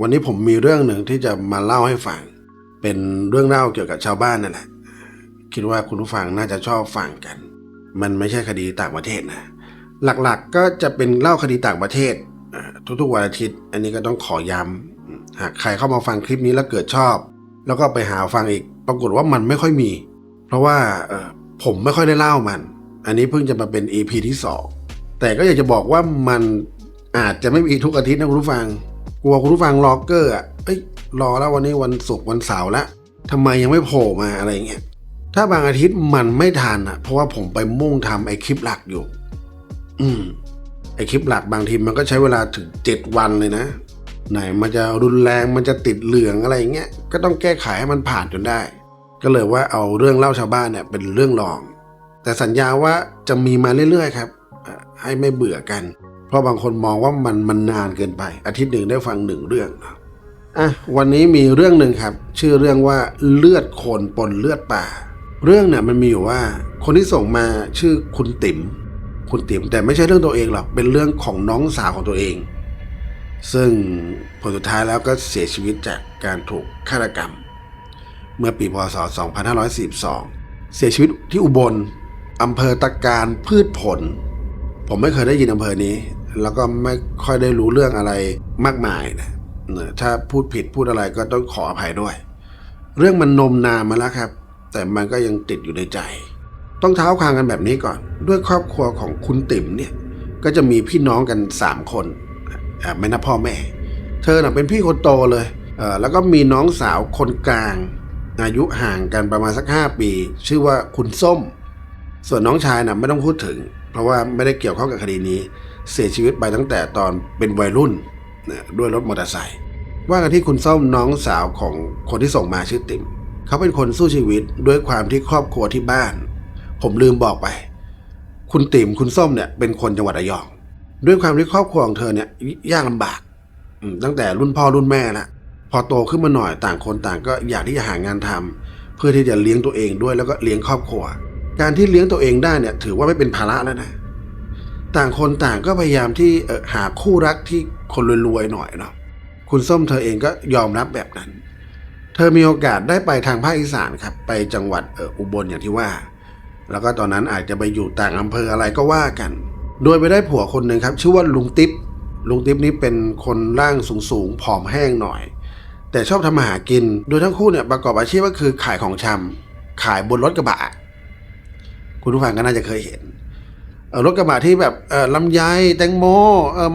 วันนี้ผมมีเรื่องหนึ่งที่จะมาเล่าให้ฟัง เป็นเรื่องเล่าเกี่ยวกับชาวบ้านนั่นแหละ คิดว่าคุณผู้ฟังน่าจะชอบฟังกัน มันไม่ใช่คดีต่างประเทศนะ หลักๆก็จะเป็นเล่าคดีต่างประเทศ ทุกๆวันอาทิตย์ อันนี้ก็ต้องขอย้ำหากใครเข้ามาฟังคลิปนี้แล้วเกิดชอบ แล้วก็ไปหาฟังอีก ปรากฏว่ามันไม่ค่อยมี เพราะว่าผมไม่ค่อยได้เล่ามัน อันนี้เพิ่งจะมาเป็น EP ที่สองแต่ก็อยากจะบอกว่ามันอาจจะไม่มีทุกอาทิตย์นะคุณผู้ฟัง กลัวคุณผู้ฟังรอเกอร์อะเอ้ยรอแล้ววันนี้วันศุกร์วันเสาร์แล้วทำไมยังไม่โผล่มาอะไรเงี้ยถ้าบางอาทิตย์มันไม่ทันอะ เพราะว่าผมไปมุ่งทำไอคลิปหลักอยู่ อืมไอคลิปหลักบางทีมันก็ใช้เวลาถึงเจ็ดวันเลยนะ ไหนมันจะรุนแรงมันจะติดเหลืองอะไรเงี้ยก็ต้องแก้ไขให้มันผ่านจนได้ ก็เลยว่าเอาเรื่องเล่าชาวบ้านเนี่ยเป็นเรื่องรอง แต่สัญญาว่าจะมีมาเรื่อยๆ ครับ ให้ไม่เบื่อกัน ราะบางคนมองว่ามันมันนานเกินไป อาทิตย์หนึ่งได้ฟังหนึ่งเรื่องอะอะวันนี้มีเรื่องหนึ่งครับ ชื่อเรื่องว่าเลือดคนปนเลือดป่า เรื่องเนี่ยมันมีอยู่ว่า คนที่ส่งมาชื่อคุณติ๋มคุณติ๋มแต่ไม่ใช่เรื่องตัวเองหรอกเป็นเรื่องของน้องสาวของตัวเอง ซึ่งผลสุดท้ายแล้วก็เสียชีวิตจากการถูกฆาตกรรม เมื่อปีพศ 2542 เสียชีวิตที่อุบลอำเภอตะการพืชผล ผมไม่เคยได้ยินอำเภอนี้ แล้วก็ไม่ค่อยได้รู้เรื่องอะไรมากมายนะเนอะถ้าพูดผิดพูดอะไรก็ต้องขออภัยด้วย เรื่องมันนมนานมาแล้วครับ แต่มันก็ยังติดอยู่ในใจ ต้องเท้าความกันแบบนี้ก่อน ด้วยครอบครัวของคุณติ๋มเนี่ย ก็จะมีพี่น้องกัน 3 คนไม่นับพ่อแม่ เธอน่ะเป็นพี่คนโตเลยเแล้วก็มีน้องสาวคนกลาง อายุห่างกันประมาณสัก 5 ปี ชื่อว่าคุณส้ม ส่วนน้องชายน่ะไม่ต้องพูดถึง เพราะว่าไม่ได้เกี่ยวข้องกับคดีนี้ เสียชีวิตไปตั้งแต่ตอนเป็นวัยรุ่นนะด้วยรถมอเตอร์ไซค์ว่ากันที่คุณส้มน้องสาวของคนที่ส่งมาชื่อติ๋มเขาเป็นคนสู้ชีวิตด้วยความที่ครอบครัวที่บ้าน ผมลืมบอกไป คุณติ๋มคุณส้มเนี่ยเป็นคนจังหวัดระยอง ด้วยความที่ครอบครัวของเธอเนี่ยยากลำบากตั้งแต่รุ่นพ่อรุ่นแม่ละพอโตขึ้นมาหน่อยต่างคนต่างก็อยากที่จะหางานทำเพื่อที่จะเลี้ยงตัวเองด้วยแล้วก็เลี้ยงครอบครัว การที่เลี้ยงตัวเองได้เนี่ยถือว่าไม่เป็นภาระแล้วนะ ต่างคนต่างก็พยายามที่หาคู่รักที่คนรวยๆหน่อยเนาะคุณส้มเธอเองก็ยอมรับแบบนั้น เธอมีโอกาสได้ไปทางภาคอีสานครับ ไปจังหวัดออุบลอย่างที่ว่า แล้วก็ตอนนั้นอาจจะไปอยู่ต่างอำเภออะไรก็ว่ากัน โดยไปได้ผัวคนหนึ่งครับ ชื่อว่าลุงติ๊บลุงติ๊บนี้เป็นคนร่างสูงๆผอมแห้งหน่อย แต่ชอบทำมาหากิน โดยทั้งคู่เนี่ยประกอบอาชีพก็คือขายของชำขายบนรถกระบะ คุณผู้ฟังก็น่าจะเคยเห็น รถกระบะที่แบบลำไยแตงโม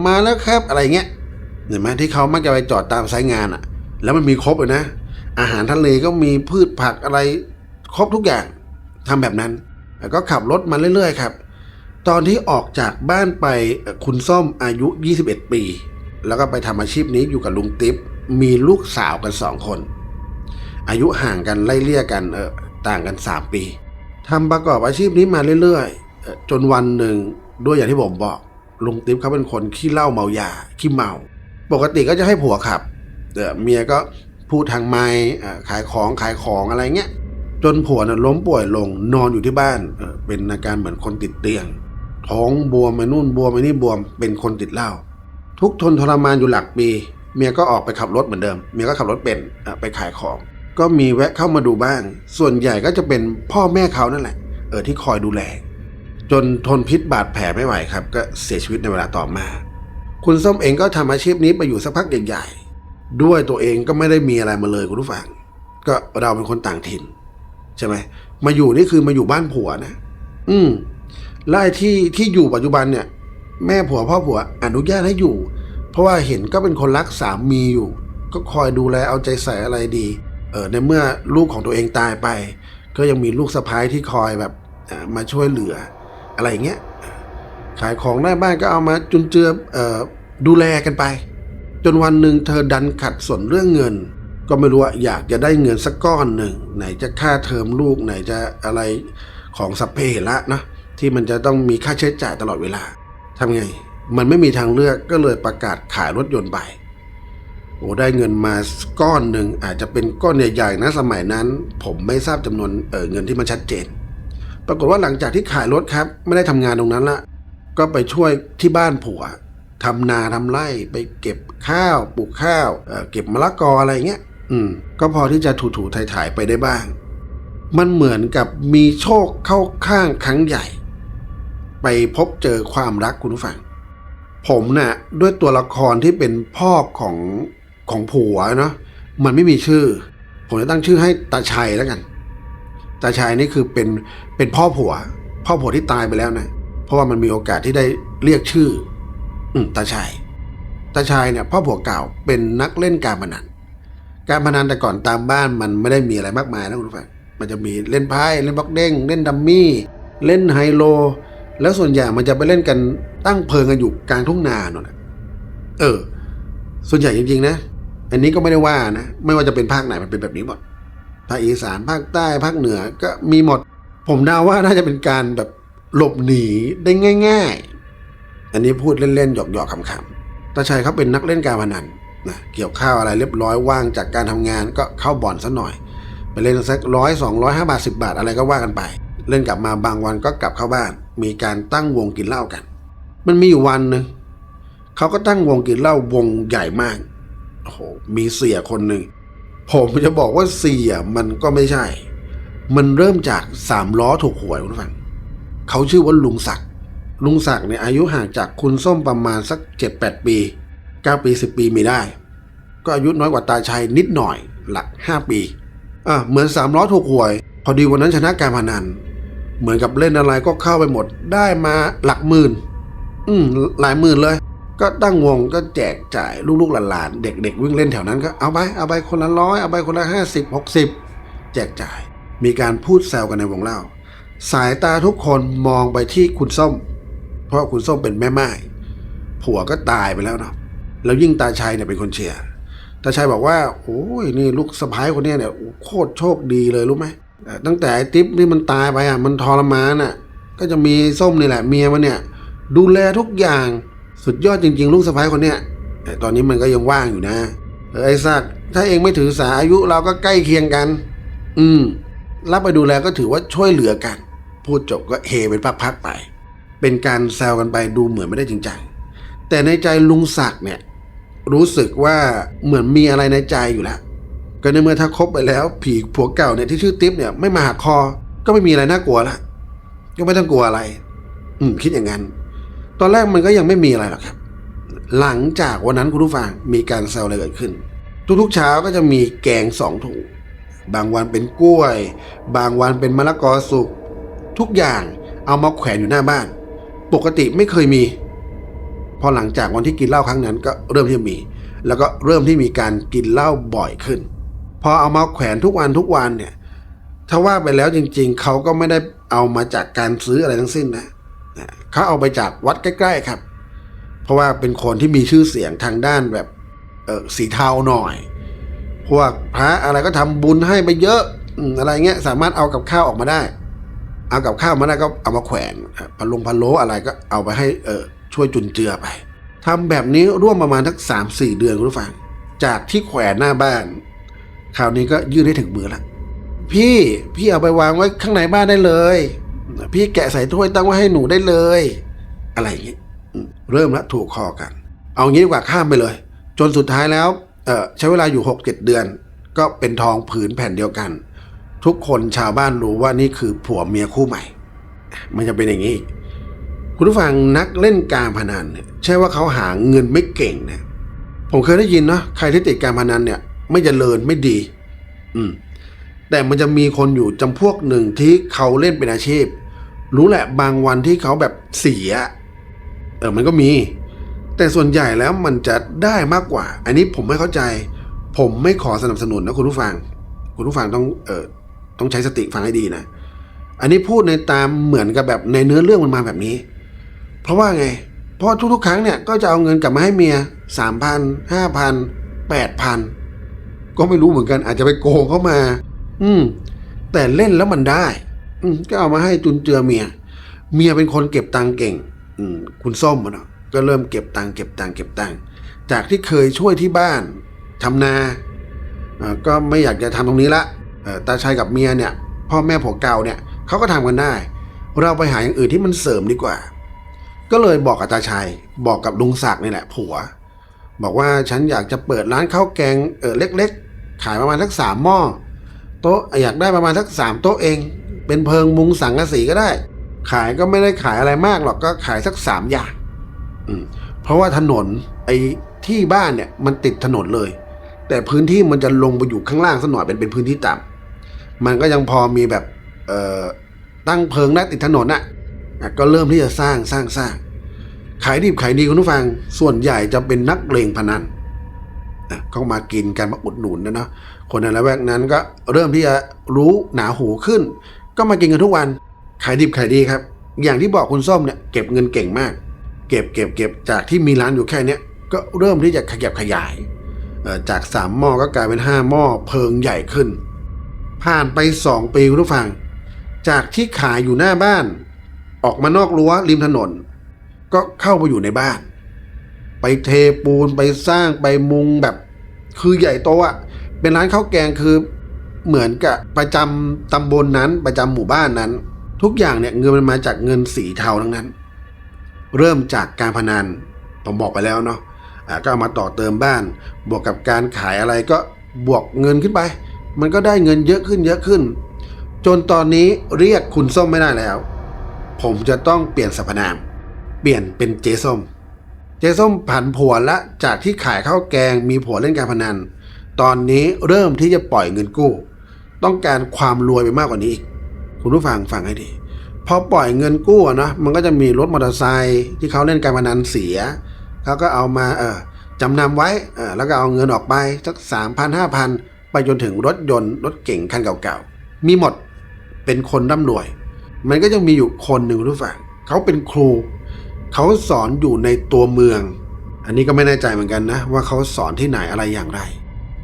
มาแล้วครับอะไรเงี้ยเห็นไหมที่เขามักจะไปจอดตามสายงานอะ่ะ แล้วมันมีครบเลยนะ อาหารทะเลก็มีพืชผักอะไรครบทุกอย่างทำแบบนั้น แล้วก็ขับรถมาเรื่อยๆครับ ตอนที่ออกจากบ้านไปคุณส้มอายุ 21 ปี แล้วก็ไปทำอาชีพนี้อยู่กับลุงติ๊บมีลูกสาวกันสองคน อายุห่างกันไล่เลี่ยกันเออต่างกัน 3 ปีทำประกอบอาชีพนี้มาเรื่อยๆ จนวันหนึ่งด้วยอย่างที่ผมบอกลุงติ๊บเขาเป็นคนขี้เหล้าเมายาขี้เมา ปกติก็จะให้ผัวขับแต่เมียก็พูดทางไม้ขายของขายของอะไรเงี้ยจนผัวน่ะล้มป่วยลงนอนอยู่ที่บ้าน เป็นอาการเหมือนคนติดเตียง ท้องบวมไปนู่นบวมไปนี่บวมเป็นคนติดเหล้าทุกทนทรมานอยู่หลักปี เมียก็ออกไปขับรถเหมือนเดิม เมียก็ขับรถเป็นไปขายของ ก็มีแวะเข้ามาดูบ้าง ส่วนใหญ่ก็จะเป็นพ่อแม่เขานั่นแหละเออที่คอยดูแล จนทนพิษบาดแผลไม่ไหวครับ ก็เสียชีวิตในเวลาต่อมา คุณส้มเองก็ทำอาชีพนี้ไปอยู่สักพักใหญ่ๆ ด้วยตัวเองก็ไม่ได้มีอะไรมาเลยคุณผู้ฟัง ก็เราเป็นคนต่างถิ่น ใช่ไหมมาอยู่นี่คือมาอยู่บ้านผัวนะ อืมไล่ที่ที่อยู่ปัจจุบันเนี่ย แม่ผัวพ่อผัวอนุญาตให้อยู่ เพราะว่าเห็นก็เป็นคนรักสามีอยู่ ก็คอยดูแลเอาใจใส่อะไรดี เออในเมื่อลูกของตัวเองตายไป ก็ยังมีลูกสะพ้ายที่คอยแบบมาช่วยเหลือ อะไรอย่างเงี้ยขายของได้บ้านก็เอามาจุนเจืออดูแลกันไป จนวันหนึ่งเธอดันขัดสนเรื่องเงิน ก็ไม่รู้ว่าอยากจะได้เงินสักก้อนหนึ่งไหนจะค่าเทอมลูกไหนจะอะไรของสัพเพเหระนะที่มันจะต้องมีค่าใช้จ่ายตลอดเวลาทำไง มันไม่มีทางเลือกก็เลยประกาศขายรถยนต์ไปโอ้ได้เงินมาก้อนหนึ่งอาจจะเป็นก้อนใหญ่ๆนะสมัยนั้น ผมไม่ทราบจำนวนเออเงินที่มันชัดเจน ปรากฏว่าหลังจากที่ขายรถครับ ไม่ได้ทำงานตรงนั้นละก็ไปช่วยที่บ้านผัวทำนาทำไร่ไปเก็บข้าวปลูกข้าวเเก็บมะละกออะไรเงี้ยอืม ก็พอที่จะถูๆถ่ายๆไปได้บ้าง มันเหมือนกับมีโชคเข้าข้างครั้งใหญ่ ไปพบเจอความรักคุณผู้ฟัง ผมน่ะด้วยตัวละครที่เป็นพ่อของของผัวเนาะมันไม่มีชื่อ ผมจะตั้งชื่อให้ตาชัยแล้วกัน ตาชัยนี่คือเป็นเป็นพ่อผัว พ่อผัวที่ตายไปแล้วนะเพราะว่ามันมีโอกาสที่ได้เรียกชื่อ อืตาชัยตาชัยเนี่ยพ่อผัวเก่าเป็นนักเล่นการพนัน การพนันแต่ก่อนตามบ้านมันไม่ได้มีอะไรมากมายนะคุณผู้ฟังมันจะมีเล่นไพ่เล่นบล็อกเด้งเล่นดัมมี่ เล่นไฮโล แล้วส่วนใหญ่มันจะไปเล่นกันตั้งเพลิงกันอยู่กลางทุ่งนาเนอะเออ ส่วนใหญ่จริงๆนะ อันนี้ก็ไม่ได้ว่านะ ไม่ว่าจะเป็นภาคไหนมันเป็นแบบนี้หมด ภาคอีสานภาคใต้ภาคเหนือก็มีหมด ผมเดาว่าน่าจะเป็นการแบบหลบหนีได้ง่าย ๆ อันนี้พูดเล่นๆหยอกๆขำๆตาชัยเขาเป็นนักเล่นการพนันนะเกี่ยวข้าวอะไรเรียบร้อยว่างจากการทำงานก็เข้าบ่อนซะหน่อย ไปเล่นสักร้อยสองร้อยห้าบาทสิบาทอะไรก็ว่ากันไป เล่นกลับมาบางวันก็กลับเข้าบ้าน มีการตั้งวงกินเหล้ากัน มันมีอยู่วันหนึ่งเขาก็ตั้งวงกินเหล้าวงใหญ่มากโอ้โหมีเสียคนหนึ่ง ผมจะบอกว่าเสียมันก็ไม่ใช่ มันเริ่มจากสามล้อถูกหวยคุณฟังเขาชื่อว่าลุงศักดิ์ลุงศักดิ์เนี่ยอายุห่างจากคุณส้มประมาณสักเจ็ดแปดปีเก้าปีสิบปีมีได้ ก็อายุน้อยกว่าตาชัยนิดหน่อยหลักห้าปีอะเหมือนสามล้อถูกหวย พอดีวันนั้นชนะการพนันเหมือนกับเล่นอะไรก็เข้าไปหมดได้มาหลักหมื่น อืมหลายหมื่นเลย ก็ตั้งวงก็แจกจ่ายลูกๆหลานๆเด็กๆวิ่งเล่นแถวนั้นก็เอาไปเอาไปคนละร้อยเอาไปคนละห้าสิบหกสิบแจกจ่าย มีการพูดแซวกันในวงเล่า สายตาทุกคนมองไปที่คุณส้ม เพราะคุณส้มเป็นแม่ไม้ผัวก็ตายไปแล้วเนาะแล้วยิ่งตาชัยเนี่ยเป็นคนเชียร์ตาชัยบอกว่าโอ้ยนี่ลูกสะพ้ายคนนี้เนี่ยโคตรโชคดีเลยรู้ไหมตั้งแต่ไอ้ติ๊บนี่มันตายไปอะมันทรมานอะ ก็จะมีส้มนี่แหละเมียมันเนี่ย ดูแลทุกอย่าง สุดยอดจริง ๆ ลูกสะพ้ายคนเนี้ยแต่ตอนนี้มันก็ยังว่างอยู่นะเออไอ้ซักถ้าเองไม่ถือสาอายุเราก็ใกล้เคียงกัน อืม รับไปดูแลก็ถือว่าช่วยเหลือกัน พูดจบก็เฮเป็นพักๆไป เป็นการแซวกันไปดูเหมือนไม่ได้จริงจังแต่ในใจลุงศักดิ์เนี่ย รู้สึกว่าเหมือนมีอะไรในใจอยู่แล้วก็ในเมื่อถ้าคบไปแล้ว ผีผัวเก่าเนี่ยที่ชื่อติ๊บเนี่ยไม่มาหักคอ ก็ไม่มีอะไรน่ากลัวละก็ไม่ต้องกลัวอะไร อืมคิดอย่างนั้น ตอนแรกมันก็ยังไม่มีอะไรหรอกครับ หลังจากวันนั้นคุณผู้ฟังมีการแซวอะไรเกิดขึ้น ทุกๆเช้าก็จะมีแกงสองถุงบางวันเป็นกล้วย บางวันเป็นมะละกอสุกทุกอย่างเอามาแขวนอยู่หน้าบ้าน ปกติไม่เคยมี พอหลังจากวันที่กินเหล้าครั้งนั้นก็เริ่มที่จะมี แล้วก็เริ่มที่มีการกินเหล้าบ่อยขึ้น พอเอามาแขวนทุกวันทุกวันเนี่ยถ้าว่าไปแล้วจริง ๆ เขาก็ไม่ได้เอามาจากการซื้ออะไรทั้งสิ้นนะนะ เขาเอาไปจากวัดใกล้ ๆครับ เพราะว่าเป็นคนที่มีชื่อเสียงทางด้านแบบเออสีเทาหน่อย พวกพระอะไรก็ทำบุญให้ไปเยอะอะไรเงี้ยสามารถเอากับข้าวออกมาได้ เอากับข้าวมาได้ก็เอามาแขวนพะลงพะโลอะไรก็เอาไปให้เออช่วยจุนเจือไปทำแบบนี้ร่วมประมาณทักสามสี่เดือนคุณผู้ฟัง จากที่แขวนหน้าบ้านคราวนี้ก็ยื่นให้ถึงมือละพี่พี่เอาไปวางไว้ข้างในบ้านได้เลย พี่แกะใส่ถ้วยตั้งไว้ให้หนูได้เลย อะไรอย่างงี้เริ่มละถูกคอกัน เอางี้ดีกว่าข้ามไปเลย จนสุดท้ายแล้วเใช้เวลาอยู่หกเจ็ดเดือน ก็เป็นทองผืนแผ่นเดียวกัน ทุกคนชาวบ้านรู้ว่านี่คือผัวเมียคู่ใหม่ มันจะเป็นอย่างนี้ คุณผู้ฟังนักเล่นการพนันเนี่ยใช่ว่าเขาหาเงินไม่เก่งนะผมเคยได้ยินเนาะใครที่ติดการพนันเนี่ย ไม่จเจริญไม่ดี อืมแต่มันจะมีคนอยู่จำพวกหนึ่งที่เขาเล่นเป็นอาชีพ รู้แหละบางวันที่เขาแบบเสีย เออมันก็มี แต่ส่วนใหญ่แล้วมันจะได้มากกว่า อันนี้ผมไม่เข้าใจ ผมไม่ขอสนับสนุนนะคุณผู้ฟัง คุณผู้ฟังต้องเออต้องใช้สติฟังให้ดีนะ อันนี้พูดในตามเหมือนกับแบบในเนื้อเรื่องมันมาแบบนี้ เพราะว่าไง เพราะทุกๆ ครั้งเนี่ยก็จะเอาเงินกลับมาให้เมียสามพันห้าพันแปดพันก็ไม่รู้เหมือนกันอาจจะไปโกงเข้ามา อืม แต่เล่นแล้วมันได้ ก็เอามาให้จุนเจือเมีย เมียเป็นคนเก็บตังเก่ง อืคุณส้มเนาะก็เริ่มเก็บตังเก็บตังเก็บตังจากที่เคยช่วยที่บ้านทำนาอ่าก็ไม่อยากจะทำตรงนี้ละตาชัยกับเมียเนี่ยพ่อแม่ผัวเก่าเนี่ยเขาก็ทำกันได้ เราไปหาอย่างอื่นที่มันเสริมดีกว่า ก็เลยบอกกับตาชัยบอกกับลุงศักดิ์นี่แหละ ผัว บอกว่าฉันอยากจะเปิดร้านข้าวแกงเออเล็ก ๆ ขายประมาณสักสามหม้อโต๊ะอยากได้ประมาณสักสามโต๊ะเอง เป็นเพิงมุงสังกะสีก็ได้ ขายก็ไม่ได้ขายอะไรมากหรอกก็ขายสักสามอย่างเพราะว่าถนนไอ้ที่บ้านเนี่ยมันติดถนนเลย แต่พื้นที่มันจะลงไปอยู่ข้างล่างสักหน่อยเป็นเป็นพื้นที่ต่ำมันก็ยังพอมีแบบเอ่อตั้งเพิงได้ติดถนนน่ะอะก็เริ่มที่จะสร้างสร้างสร้างขายดิบขายดีคุณผู้ฟัง ส่วนใหญ่จะเป็นนักเลงพนันอะเขามากินกันมาอุดหนุนนะเนาะคนในละแวกนั้นก็เริ่มที่จะรู้หนาหูขึ้น ก็มากินกันทุกวัน ขายดิบขายดีครับ อย่างที่บอกคุณส้มเนี่ยเก็บเงินเก่งมาก เก็บเก็บเก็บจากที่มีร้านอยู่แค่เนี้ยก็เริ่มที่จะขยับขยายจากสามหม้อก็กลายเป็นห้าหม้อเพิงใหญ่ขึ้น ผ่านไปสองปีคุณผู้ฟัง จากที่ขายอยู่หน้าบ้าน ออกมานอกรั้วริมถนน ก็เข้าไปอยู่ในบ้าน ไปเทปูนไปสร้างไปมุงแบบ คือใหญ่โตอะเป็นร้านข้าวแกงคือ เหมือนกับประจำตำบลนั้นประจำหมู่บ้านนั้น ทุกอย่างเนี่ยเงินมันมาจากเงินสีเทาทั้งนั้น เริ่มจากการพนันผมบอกไปแล้วเนาะอ่าก็เอามาต่อเติมบ้าน บวกกับการขายอะไรก็บวกเงินขึ้นไป มันก็ได้เงินเยอะขึ้นเยอะขึ้น จนตอนนี้เรียกคุณส้มไม่ได้แล้ว ผมจะต้องเปลี่ยนสรรพนาม เปลี่ยนเป็นเจส้ม เจส้มผันผัวละจากที่ขายข้าวแกงมีผัวเล่นการพนัน ตอนนี้เริ่มที่จะปล่อยเงินกู้ ต้องการความรวยไปมากกว่านี้อีก คุณผู้ฟังฟังให้ดี พอปล่อยเงินกู้นะมันก็จะมีรถมอเตอร์ไซค์ที่เขาเล่นการพนันเสีย เขาก็เอามาเออจำนำไว้เออแล้วก็เอาเงินออกไปสักสามพันห้าพันไปจนถึงรถยนต์รถเก่งคันเก่าๆ มีหมดเป็นคนร่ำรวย มันก็ยังมีอยู่คนหนึ่งคุณผู้ฟังเขาเป็นครู เขาสอนอยู่ในตัวเมือง อันนี้ก็ไม่แน่ใจเหมือนกันนะ ว่าเขาสอนที่ไหนอะไรอย่างไร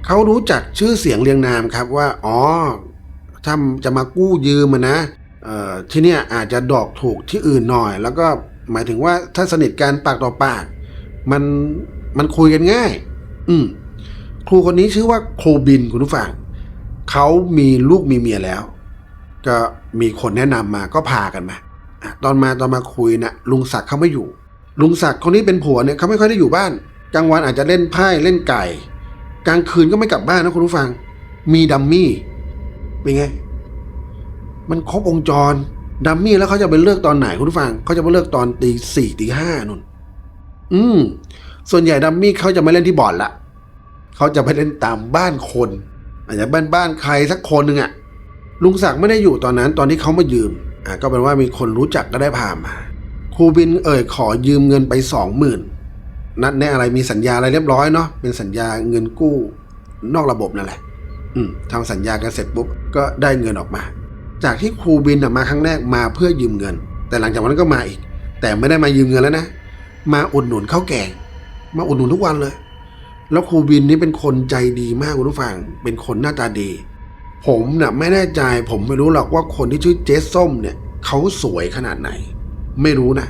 เขารู้จักชื่อเสียงเรียงนามครับว่า อ๋อ ถ้าจะมากู้ยืมนะที่เนี่ยอาจจะดอกถูกที่อื่นหน่อย แล้วก็หมายถึงว่าถ้าสนิทกันปากต่อปาก มันมันคุยกันง่าย อืมครูคนนี้ชื่อว่าครูบินคุณผู้ฟังเขามีลูกมีเมียแล้ว ก็มีคนแนะนำมาก็พากันมาตอนมาตอนมาคุยนะลุงศักดิ์เขาไม่อยู่ ลุงศักดิ์คนนี้เป็นผัวเนี่ยเขาไม่ค่อยได้อยู่บ้านกลางวันอาจจะเล่นไพ่เล่นไก่ กลางคืนก็ไม่กลับบ้านนะคุณผู้ฟัง มีดัมมี่เป็นไง มันครบวงจร ดัมมี่แล้วเขาจะไปเลิกตอนไหนคุณผู้ฟังเขาจะไปเลิกตอนตีสี่ตีห้านุ่น อืม ส่วนใหญ่ดัมมี่เขาจะไม่เล่นที่บ่อนละเขาจะไปเล่นตามบ้านคน อาจจะบ้านบ้านใครสักคนหนึ่งอะลุงศักดิ์ไม่ได้อยู่ตอนนั้นตอนที่เขามายืมอะก็เป็นว่ามีคนรู้จักก็ได้พามาครูบินเอ่ยขอยืมเงินไปสองหมื่น นัดแน่อะไรมีสัญญาอะไรเรียบร้อยเนาะเป็นสัญญาเงินกู้นอกระบบนั่นแหละ อืมทำสัญญากันเสร็จปุ๊บก็ได้เงินออกมา จากที่ครูบินน่ะมาครั้งแรกมาเพื่อยืมเงิน แต่หลังจากนั้นก็มาอีก แต่ไม่ได้มายืมเงินแล้วนะ มาอุดหนุนข้าวแกง มาอุดหนุนทุกวันเลย แล้วครูบินนี่เป็นคนใจดีมากคุณผู้ฟังเป็นคนหน้าตาดี ผมน่ะไม่แน่ใจผมไม่รู้หรอกว่าคนที่ชื่อเจสส้มเนี่ยเขาสวยขนาดไหน ไม่รู้นะ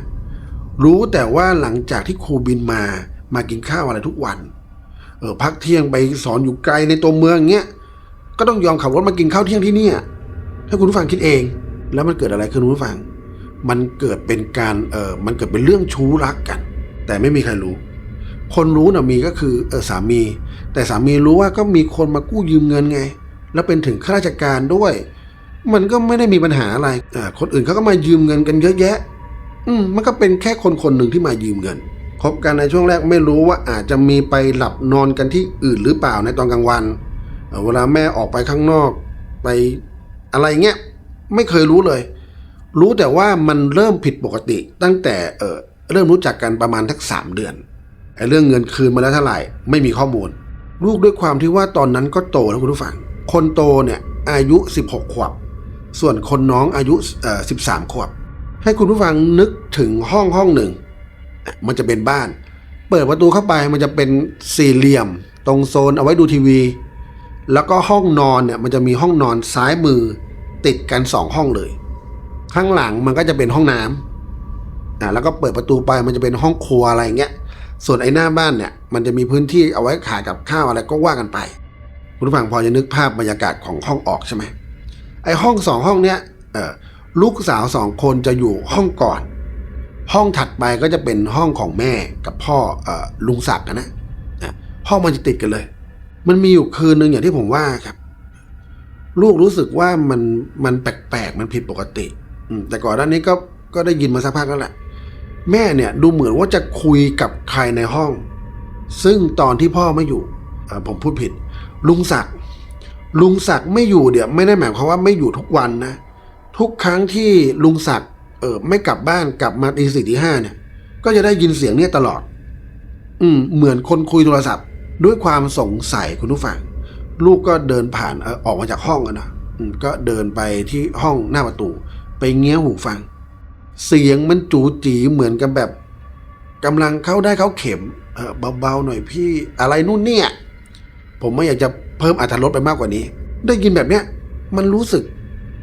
รู้แต่ว่าหลังจากที่ครูบินมามากินข้าวอะไรทุกวัน เออพักเที่ยงไปสอนอยู่ไกลในตัวเมืองเงี้ยก็ต้องยอมขับรถมากินข้าวเที่ยงที่เนี่ยถ้าคุณผู้ฟังคิดเอง แล้วมันเกิดอะไรขึ้นคุณผู้ฟัง มันเกิดเป็นการเออมันเกิดเป็นเรื่องชู้รักกัน แต่ไม่มีใครรู้ คนรู้นะมีก็คือเออสามี แต่สามีรู้ว่าก็มีคนมากู้ยืมเงินไง แล้วเป็นถึงข้าราชการด้วย มันก็ไม่ได้มีปัญหาอะไรอ่าคนอื่นเขาก็มายืมเงินกันเยอะแยะ อืมมันก็เป็นแค่คนคนหนึ่งที่มายืมเงินคบกันในช่วงแรกไม่รู้ว่าอาจจะมีไปหลับนอนกันที่อื่นหรือเปล่าในตอนกลางวัน เวลาแม่ออกไปข้างนอกไปอะไรเงี้ยไม่เคยรู้เลย รู้แต่ว่ามันเริ่มผิดปกติ ตั้งแต่เออเริ่มรู้จักกันประมาณทักสามเดือนไอ้เรื่องเงินคืนมาแล้วเท่าไหร่ไม่มีข้อมูล ลูกด้วยความที่ว่าตอนนั้นก็โตแล้วคุณผู้ฟัง คนโตเนี่ยอายุ 16 ขวบ ส่วนคนน้องอายุเออ13 ขวบ ให้คุณผู้ฟังนึกถึงห้องห้องหนึ่ง มันจะเป็นบ้าน เปิดประตูเข้าไปมันจะเป็นสี่เหลี่ยม ตรงโซนเอาไว้ดูทีวี แล้วก็ห้องนอนเนี่ยมันจะมีห้องนอนซ้ายมือติดกันสองห้องเลย ข้างหลังมันก็จะเป็นห้องน้ำอ่าแล้วก็เปิดประตูไปมันจะเป็นห้องครัวอะไรเงี้ย ส่วนไอ้หน้าบ้านเนี่ยมันจะมีพื้นที่เอาไว้ขายกับข้าวอะไรก็ว่ากันไป คุณผู้ฟังพอจะนึกภาพบรรยากาศของห้องออกใช่ไหมไอ้ห้องสองห้องเนี้ยเออ ลูกสาวสองคนจะอยู่ห้องก่อน ห้องถัดไปก็จะเป็นห้องของแม่กับพ่ออลุงศักดิ์นะนะห้องมันจะติดกันเลย มันมีอยู่คืนหนึ่งอย่างที่ผมว่าครับ ลูกรู้สึกว่ามันมันแปลกๆมันผิดปกติแต่ก่อนหน้านี้ก็ก็ได้ยินมาสักพักแล้วแหละแม่เนี่ยดูเหมือนว่าจะคุยกับใครในห้อง ซึ่งตอนที่พ่อไม่อยู่ผมพูดผิด ลุงศักดิ์ลุงศักดิ์ไม่อยู่เดี๋ยวไม่ได้หมายความว่าไม่อยู่ทุกวันนะ ทุกครั้งที่ลุงศักดิ์เออไม่กลับบ้านกลับมาตีสี่ตีห้าเนี่ย ก็จะได้ยินเสียงเนี่ยตลอด อืม เหมือนคนคุยโทรศัพท์ ด้วยความสงสัยคุณผู้ฟัง ลูกก็เดินผ่านเออออกมาจากห้องนะอืมก็เดินไปที่ห้องหน้าประตู ไปเงี้ยวหูฟัง เสียงมันจูจีเหมือนกับแบบกำลังเข้าได้เข้าเข็มเออเบาๆหน่อยพี่อะไรนู่นเนี่ย ผมไม่อยากจะเพิ่มอรรถรสไปมากกว่านี้ ได้ยินแบบเนี้ยมันรู้สึก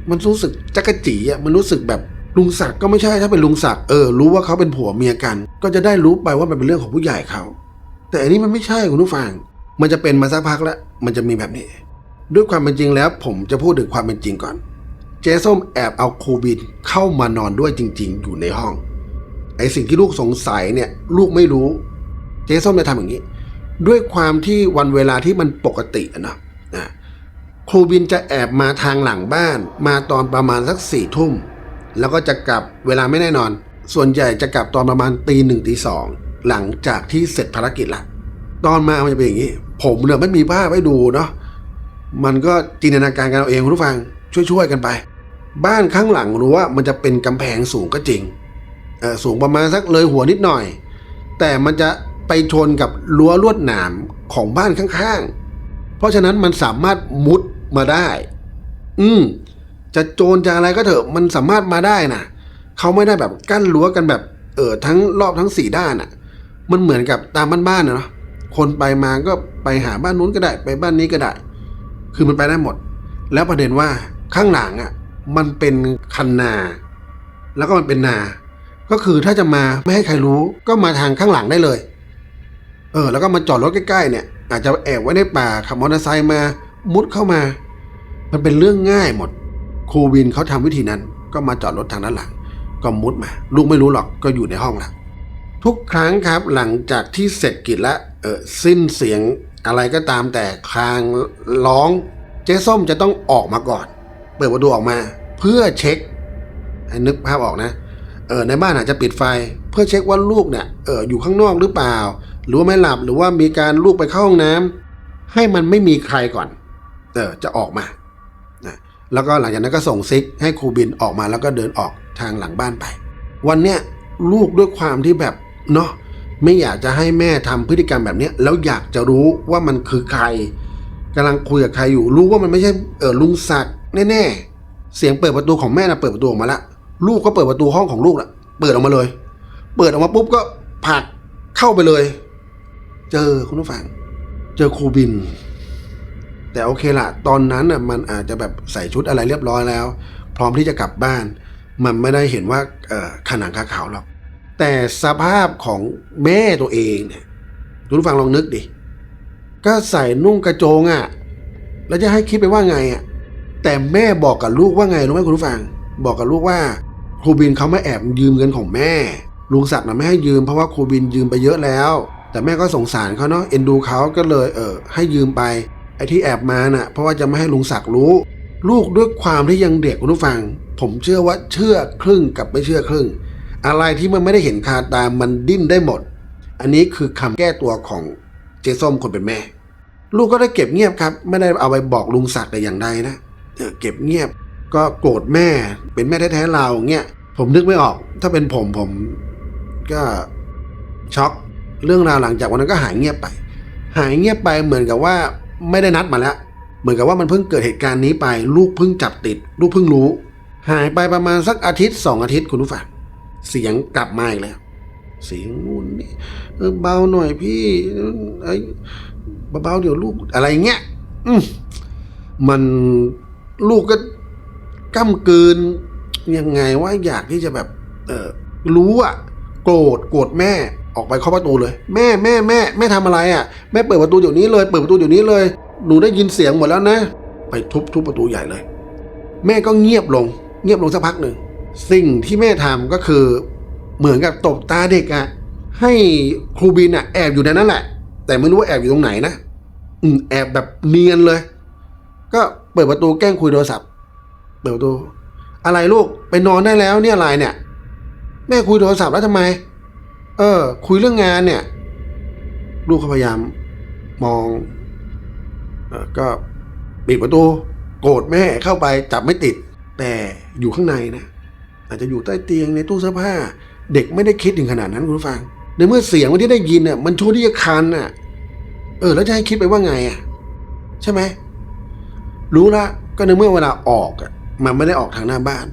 มันรู้สึกจักระจีอะมันรู้สึกแบบลุงศักดิ์ก็ไม่ใช่ถ้าเป็นลุงศักดิ์เออรู้ว่าเขาเป็นผัวเมียกัน ก็จะได้รู้ไปว่ามันเป็นเรื่องของผู้ใหญ่เขา แต่อันนี้มันไม่ใช่คุณผู้ฟัง มันจะเป็นมาสักพักแล้ว มันจะมีแบบนี้ ด้วยความเป็นจริงแล้ว ผมจะพูดถึงความเป็นจริงก่อน เจส้มแอบเอาครูบินเข้ามานอนด้วยจริง ๆ อยู่ในห้อง ไอสิ่งที่ลูกสงสัยเนี่ย ลูกไม่รู้ เจส้มจะทำอย่างนี้ ด้วยความที่วันเวลาที่มันปกติอะนะนะ ครูบินจะแอบมาทางหลังบ้าน มาตอนประมาณสักสี่ทุ่ม แล้วก็จะกลับเวลาไม่แน่นอน ส่วนใหญ่จะกลับตอนประมาณตีหนึ่งตีสองหลังจากที่เสร็จภารกิจละตอนมามันจะเป็นอย่างนี้ ผมเนี่ยไม่มีภาพให้ดูเนาะมันก็จินตนาการกันเอาเองคุณผู้ฟังช่วยๆกันไป บ้านข้างหลังรู้ว่ามันจะเป็นกำแพงสูงก็จริงสูงประมาณสักเลยหัวนิดหน่อย แต่มันจะไปชนกับรั้วลวดหนามของบ้านข้างๆ ราะฉะนั้นมันสามารถมุดมาได้ อืม จะโจรจะอะไรก็เถอะมันสามารถมาได้นะเขาไม่ได้แบบกั้นรั้วกันแบบ เออทั้งรอบทั้งสี่ด้านอะ มันเหมือนกับตามบ้านๆนะเนาะคนไปมาก็ไปหาบ้านนู้นก็ได้ ไปบ้านนี้ก็ได้ คือมันไปได้หมด แล้วประเด็นว่าข้างหลังอะ มันเป็นคันนา แล้วก็มันเป็นนา ก็คือถ้าจะมาไม่ให้ใครรู้ก็มาทางข้างหลังได้เลย เออแล้วก็มาจอดรถใกล้ๆเนี่ยอาจจะแอบไว้ในป่าขับมอเตอร์ไซค์มามุดเข้ามา มันเป็นเรื่องง่ายหมด ครูวินเขาทำวิธีนั้น ก็มาจอดรถทางด้านหลัง ก็มุดมา ลูกไม่รู้หรอกก็อยู่ในห้องแล้วทุกครั้งครับหลังจากที่เสร็จกิจแล้วเออสิ้นเสียงอะไรก็ตามแต่คางร้อง เจ๊ส้มจะต้องออกมาก่อน เปิดประตูออกมา เพื่อเช็คให้นึกภาพออกนะเออในบ้านอาจจะปิดไฟ เพื่อเช็คว่าลูกเนี่ยเอออยู่ข้างนอกหรือเปล่า หรือว่าไม่หลับหรือว่ามีการลูกไปเข้าห้องน้ำให้มันไม่มีใครก่อน เออจะออกมานะแล้วก็หลังจากนั้นก็ส่งซิกให้ครูบินออกมาแล้วก็เดินออกทางหลังบ้านไป วันเนี้ยลูกด้วยความที่แบบเนาะไม่อยากจะให้แม่ทำพฤติกรรมแบบเนี้ยแล้วอยากจะรู้ว่ามันคือใครกำลังคุยกับใครอยู่รู้ว่ามันไม่ใช่เออลุงศักดิ์แน่ๆเสียงเปิดประตูของแม่นะเปิดประตูออกมาละลูกก็เปิดประตูห้องของลูกละเปิดออกมาเลย เปิดออกมาปุ๊บก็ผลักเข้าไปเลย เจอคุณผู้ฟัง เจอครูบิน แต่โอเคละตอนนั้นน่ะมันอาจจะแบบใส่ชุดอะไรเรียบร้อยแล้ว พร้อมที่จะกลับบ้าน มันไม่ได้เห็นว่าขนังคาขาวหรอกแต่สภาพของแม่ตัวเองเนี่ยคุณผู้ฟังลองนึกดิก็ใส่นุ่งกระโจงอะ่ะแล้วจะให้คิดไปว่าไงอะ่ะแต่แม่บอกกับลูกว่าไงรู้ไหมคุณผู้ฟัง บอกกับลูกว่า ครูบินเขาไม่แอบยืมเงินของแม่ลุงศักดิ์นะไม่ให้ยืมเพราะว่าครูบินยืมไปเยอะแล้ว แต่แม่ก็สงสารเขาเนาะเอ็นดูเขาก็เลยเออให้ยืมไปไอ้ที่แอบมาน่ะเพราะว่าจะไม่ให้ลุงศักดิ์รู้ ลูกด้วยความที่ยังเด็กคุณผู้ฟัง ผมเชื่อว่าเชื่อครึ่งกับไม่เชื่อครึ่ง อะไรที่มันไม่ได้เห็นคาตามันดิ้นได้หมด อันนี้คือคำแก้ตัวของเจส้มคนเป็นแม่ ลูกก็ได้เก็บเงียบครับ ไม่ได้เอาไปบอกลุงศักดิ์แต่อย่างใดนะเออเก็บเงียบก็โกรธแม่เป็นแม่แท้ๆเราเงี้ยผมนึกไม่ออก ถ้าเป็นผมผมก็ช็อก เรื่องราวหลังจากวันนั้นก็หายเงียบไป หายเงียบไปเหมือนกับว่าไม่ได้นัดมาแล้ว เหมือนกับว่ามันเพิ่งเกิดเหตุการณ์นี้ไป ลูกเพิ่งจับติด ลูกเพิ่งรู้ หายไปประมาณสักอาทิตย์สองอาทิตย์คุณผู้ฟังเสียงกลับมาอีกแล้ว เสียงนู่นนี่เบาหน่อยพี่ไอ้เบาๆเดี๋ยวลูกอะไรเงี้ยอืมมันลูกก็ก้ำกืนยังไงว่าอยากที่จะแบบ เออรู้อะโกรธโกรธแม่ ออกไปเคาะประตูเลย แม่แม่แม่แม่ทำอะไรอะแม่เปิดประตูเดี๋ยวนี้เลยเปิดประตูเดี๋ยวนี้เลย หนูได้ยินเสียงหมดแล้วนะ ไปทุบทุบประตูใหญ่เลย แม่ก็เงียบลง เงียบลงสักพักหนึ่งสิ่งที่แม่ทำก็คือเหมือนกับตบตาเด็กอะให้ครูบินอะแอบอยู่ในนั้นแหละ แต่ไม่รู้ว่าแอบอยู่ตรงไหนนะอืมแอบแบบเนียนเลย ก็เปิดประตูแกล้งคุยโทรศัพท์ เปิดประตู อะไรลูกไปนอนได้แล้วเนี่ยอะไรเนี่ย แม่คุยโทรศัพท์แล้วทำไม เออ คุยเรื่องงานเนี่ย ลูกเขาพยายามมองเออก็ปิดประตู โกรธแม่เข้าไปจับไม่ติด แต่อยู่ข้างในนะอาจจะอยู่ใต้เตียงในตู้เสื้อผ้า เด็กไม่ได้คิดถึงขนาดนั้นคุณผู้ฟัง ในเมื่อเสียงที่ได้ยินเนี่ยมันชวที่จะคันน่ะ เออ แล้วจะให้คิดไปว่าไงอะ ใช่ไหมรู้ละก็ในเมื่อเวลาออกอะมันไม่ได้ออกทางหน้าบ้าน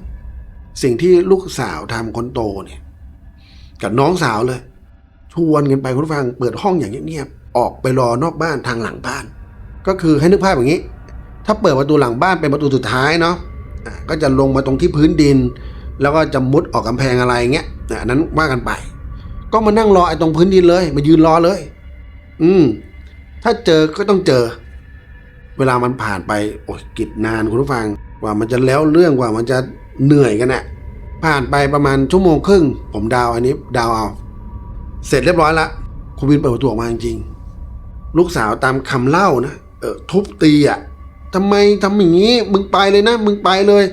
สิ่งที่ลูกสาวทำคนโตเนี่ย กับน้องสาวเลย ชวนกันไปคุณผู้ฟังเปิดห้องอย่างเงียบๆออกไปรอนอกบ้านทางหลังบ้าน ก็คือให้นึกภาพอย่างนี้ ถ้าเปิดประตูหลังบ้านเป็นประตูสุดท้ายเนาะก็จะลงมาตรงที่พื้นดิน แล้วก็จะมุดออกกำแพงอะไรเงี้ยอันนั้นว่ากันไป ก็มานั่งรอไอ้ตรงพื้นดินเลยมายืนรอเลย อืม ถ้าเจอก็ต้องเจอ เวลามันผ่านไปโอ้ยกิดนานคุณผู้ฟังกว่ามันจะแล้วเรื่องกว่ามันจะเหนื่อยกันน่ะ ผ่านไปประมาณชั่วโมงครึ่ง ผมดาวอันนี้ดาวเอา เสร็จเรียบร้อยละคุณวินเปิดประตูออกมาจริงๆลูกสาวตามคำเล่านะเออทุบตีอะทำไมทำอย่างนี้มึงไปเลยนะมึงไปเลย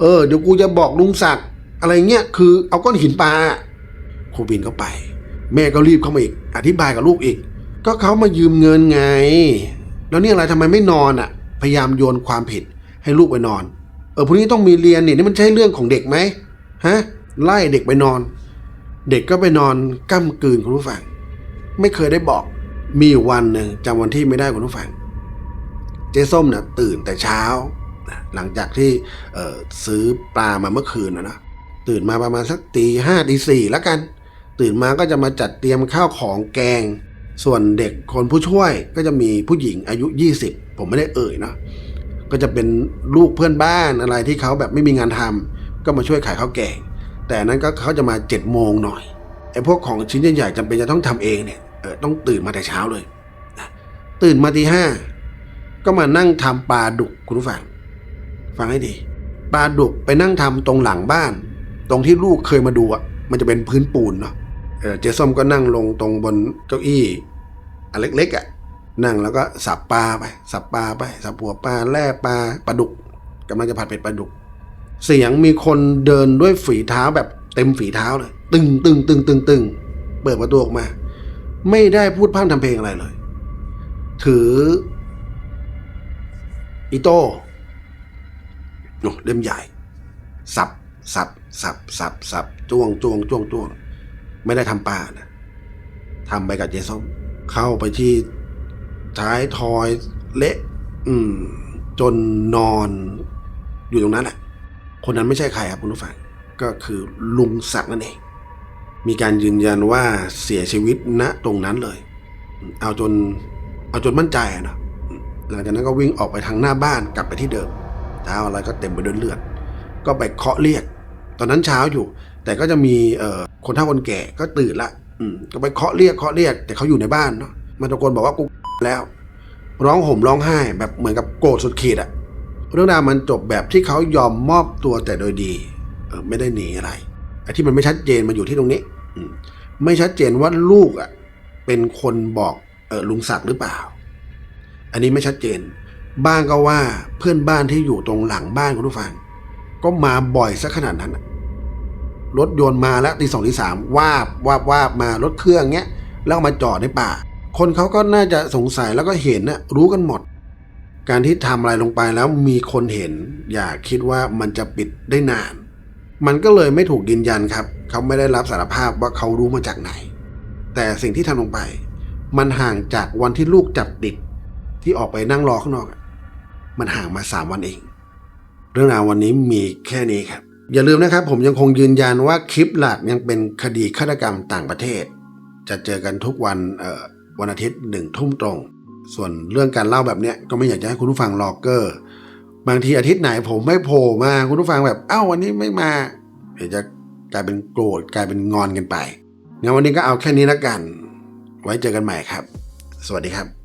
เออเดี๋ยวกูจะบอกลุงศักดิ์อะไรเงี้ยคือเอาก้อนหินปลาครูบินก็ไป แม่ก็รีบเข้ามาอีก อธิบายกับลูกอีก ก็เขามายืมเงินไง แล้วนี่อะไรทำไมไม่นอนอะ พยายามโยนความผิดให้ลูกไปนอน เออพรุ่งนี้ต้องมีเรียนนี่นี่มันใช่เรื่องของเด็กไหม ฮะไล่เด็กไปนอน เด็กก็ไปนอนก้ำกืนคุณผู้ฟัง ไม่เคยได้บอก มีวันหนึ่งจำวันที่ไม่ได้คุณผู้ฟัง เจ๊ส้มเนะตื่นแต่เช้า หลังจากที่ซื้อปลามาเมื่อคืนนะนะตื่นมาประมาณสักตีห้าตีสี่แล้วกัน ตื่นมาก็จะมาจัดเตรียมข้าวของแกง ส่วนเด็กคนผู้ช่วยก็จะมีผู้หญิงอายุ 20 ผมไม่ได้เอ่ยเนาะก็จะเป็นลูกเพื่อนบ้านอะไรที่เขาแบบไม่มีงานทำ ก็มาช่วยขายข้าวแกง แต่นั้นก็เขาจะมาเจ็ดโมงหน่อยไอ้พวกของชิ้นใหญ่ๆจำเป็นจะต้องทำเองเนี่ยเออต้องตื่นมาแต่เช้าเลยตื่นมาตีห้าก็มานั่งทำปลาดุกคุณผู้ฟัง ฟังให้ดีปลาดุกไปนั่งทำตรงหลังบ้าน ตรงที่ลูกเคยมาดูอะมันจะเป็นพื้นปูนเนาะเออเจส้มก็นั่งลงตรงบนเก้าอี้อันเล็กๆอะนั่งแล้วก็สับปลาไป สับปลาไป สับหัวปลาแล่ปลาปลาดุกกำลังจะผัดเป็ดปลาดุก เสียงมีคนเดินด้วยฝีเท้าแบบเต็มฝีเท้าเลย ตึงตึงตึงตึงตึงเปิดประตูออกมา ไม่ได้พูดพร่ำทำเพลงอะไรเลย ถืออิโต้เล่มใหญ่ สับสับสับสับสับจ้วงจ้วงจ้วงจ้วง ไม่ได้ทำปลานะทำไปกับเจส้มเข้าไปที่ท้ายทอยเละ อืม จนนอนอยู่ตรงนั้นแหละ คนนั้นไม่ใช่ใครครับคุณผู้ฟังก็คือลุงศักดิ์นั่นเอง มีการยืนยันว่าเสียชีวิตณตรงนั้นเลย เอาจนเอาจนมั่นใจนะหลังจากนั้นก็วิ่งออกไปทางหน้าบ้านกลับไปที่เดิมเท้าอะไรก็เต็มไปด้วยเลือด ก็ไปเคาะเรียก ตอนนั้นเช้าอยู่ แต่ก็จะมีเอ่อคนเฒ่าคนแก่ก็ตื่นละอืมก็ไปเคาะเรียกเคาะเรียก แต่เขาอยู่ในบ้านเนาะมันตะโกนบอกว่ากูแล้ว ร้องห่มร้องไห้แบบเหมือนกับโกรธสุดขีดอะ เรื่องราวมันจบแบบที่เขายอมมอบตัวแต่โดยดีเออไม่ได้หนีอะไรไอ้ที่มันไม่ชัดเจนมันอยู่ที่ตรงนี้อืไม่ชัดเจนว่าลูกอะ เป็นคนบอกเออลุงศักดิ์หรือเปล่า อันนี้ไม่ชัดเจน บ้างก็ว่าเพื่อนบ้านที่อยู่ตรงหลังบ้านคุณผู้ฟัง ก็มาบ่อยซะขนาดนั้นรถยนต์มาแล้วตีสองตีสามวาบวาบวาบมารถเครื่องเงี้ย แล้วมาจอดในป่า คนเขาก็น่าจะสงสัยแล้วก็เห็นนะรู้กันหมด การที่ทำอะไรลงไปแล้วมีคนเห็น อย่าคิดว่ามันจะปิดได้นาน มันก็เลยไม่ถูกยืนยันครับ เขาไม่ได้รับสารภาพว่าเขารู้มาจากไหน แต่สิ่งที่ทำลงไป มันห่างจากวันที่ลูกจับติดที่ออกไปนั่งรอข้างนอก มันห่างมาสามวันเอง เรื่องราววันนี้มีแค่นี้ครับ อย่าลืมนะครับ ผมยังคงยืนยันว่าคลิปหลักยังเป็นคดีฆาตกรรมต่างประเทศ จะเจอกันทุกวันเอ่อวันอาทิตย์หนึ่งทุ่มตรง ส่วนเรื่องการเล่าแบบเนี้ยก็ไม่อยากจะให้คุณผู้ฟังรอเกอร์ บางทีอาทิตย์ไหนผมไม่โผล่มาคุณผู้ฟังแบบเอ้าวันนี้ไม่มา เดี๋ยวจะกลายเป็นโกรธกลายเป็นงอนกันไปงั้นวันนี้ก็เอาแค่นี้แล้วกัน ไว้เจอกันใหม่ครับ สวัสดีครับ